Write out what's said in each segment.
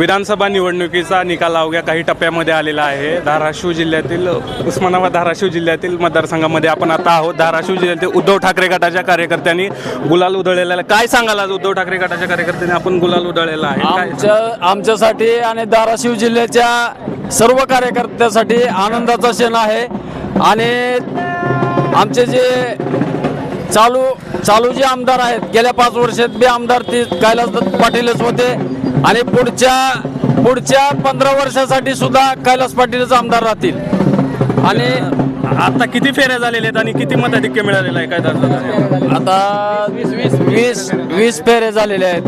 विधानसभा निवडणुकीचा निकाल अवघ्या काही टप्प्यामध्ये आलेला आहे. धाराशिव जिल्ह्यातील उस्मानाबाद धाराशिव जिल्ह्यातील मतदारसंघामध्ये आपण आता आहोत. धाराशिव जिल्ह्यातील उद्धव ठाकरे गटाच्या कार्यकर्त्यांनी गुलाल उधळलेला आहे. काय सांगाल आज उद्धव ठाकरे गटाच्या कार्यकर्त्यांनी? आपण गुलाल उधळलेला आहे. आमच्या आमच्यासाठी आणि धाराशिव जिल्ह्याच्या सर्व कार्यकर्त्यासाठी आनंदाचा क्षण आहे. आणि आमचे जे चालू चालू जे आमदार आहेत गेल्या पाच वर्षात बी आमदार ते कैलास पाटीलच होते. आणि पुढच्या पुढच्या पंधरा वर्षासाठी सुद्धा कैलास पाटीलच आमदार राहतील. आणि आता किती फेऱ्या झालेल्या आहेत आणि किती मताधिक्य मिळालेलं आहे काय दादा आता वीस वीस वीस वीस फेरे झालेले आहेत.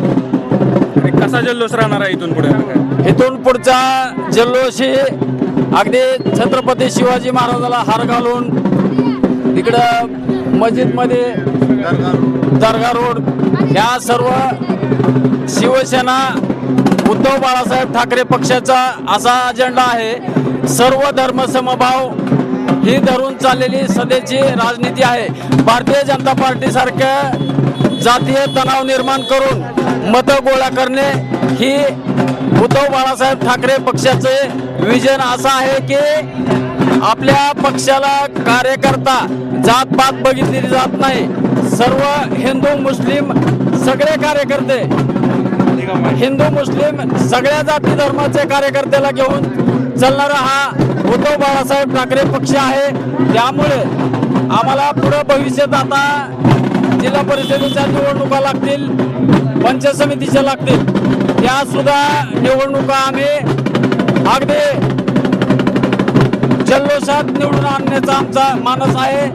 आणि कसा जल्लोष राहणार आहे इथून पुढे? इथून पुढचा जल्लोष ही अगदी छत्रपती शिवाजी महाराजाला हार घालून इकडं मस्जिदमध्ये दर्गा रोड. ह्या सर्व शिवसेना उद्धव बाळासाहेब ठाकरे पक्षाचा असा अजेंडा आहे. सर्व धर्मसमभाव ही धरून चाललेली सध्याची राजनीती आहे. भारतीय जनता पार्टीसारख्या जातीय तणाव निर्माण करून मतं गोळा करणे ही उद्धव बाळासाहेब ठाकरे पक्षाचे विजन असं आहे की आपल्या पक्षाला कार्यकर्ता जातपात बघितली जात नाही. सर्व हिंदू मुस्लिम सगळे कार्यकर्ते हिंदू मुस्लिम सगळ्या जाती धर्माचे कार्यकर्त्याला घेऊन चालणारा हा उद्धव बाळासाहेब ठाकरे पक्ष आहे. त्यामुळे आम्हाला पुढं भविष्यात आता जिल्हा परिषदेच्या निवडणुका लागतील पंचायत समितीच्या लागतील. त्यासुद्धा निवडणुका आम्ही अगदी जल्लोषात निवडून आणण्याचा आमचा मानस आहे.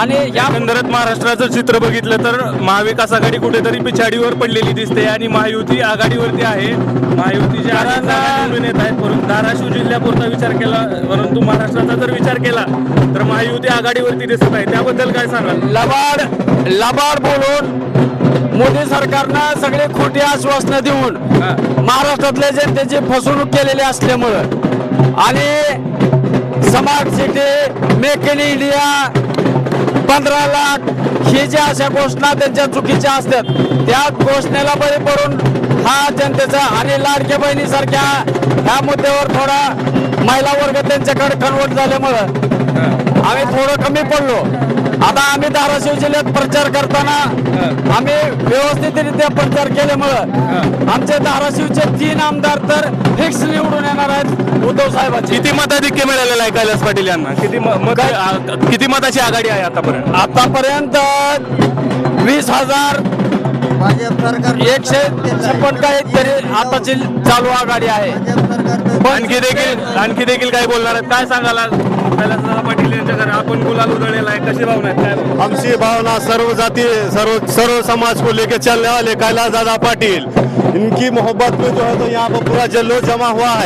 आणि या एकंदरीत महाराष्ट्राचं चित्र बघितलं तर महाविकास आघाडी कुठेतरी पिछाडीवर पडलेली दिसते आणि महायुती आघाडीवरती आहे. महायुतीचे कारण- निवडून येत आहेत. परंतु धाराशिव जिल्ह्यापुरता विचार केला परंतु महाराष्ट्राचा जर विचार केला तर महायुती आघाडीवरती दिसत आहे. त्याबद्दल काय सांगाल? लबाड लबाड बोलून मोदी सरकारनं सगळे खोटी आश्वासनं देऊन. महाराष्ट्रातल्या जनतेची फसवणूक केलेली असल्यामुळं आणि smart city make in India पंधरा लाख. ही ज्या अशा घोषणा त्यांच्या चुकीच्या असतात. त्या घोषणेला बळी पडून हा जनतेचा आणि लाडक्या बहिणीसारख्या ह्या मुद्द्यावर थोडा महिला वर्ग त्यांच्याकडे कन्वर्ट झाल्यामुळं आम्ही थोडं कमी पडलो. आता आम्ही धाराशिव जिल्ह्यात प्रचार करताना आम्ही व्यवस्थितरित्या प्रचार केल्यामुळं आमचे धाराशिवचे तीन आमदार तर फिक्स निवडून येणार आहेत उद्धव साहेबांची. किती मताधिक्य मिळालेलं आहे कैलास पाटील यांना? किती म- मत आ- किती मताची आघाडी आहे आतापर्यंत? आतापर्यंत वीस हजार भाजप सरकार एकशे छप्पन काही तरी आताची चालू आघाडी आहे. आणखी देखील आणखी देखील काय बोलणार आहेत? काय सांगाल आज? कैलासदादा पाटील यांच्या घरी आपण गुलाल उधळलेला आहे. कशी भावना आहेत? काय हमसी भावना सर्व जाति सर्व सर्व समाज को लेके चलने वाले कैलाश दादा पाटिल। इनकी मोहब्बत में जो है तो यहाँ पर पूरा जल्लोष जमा हुआ है।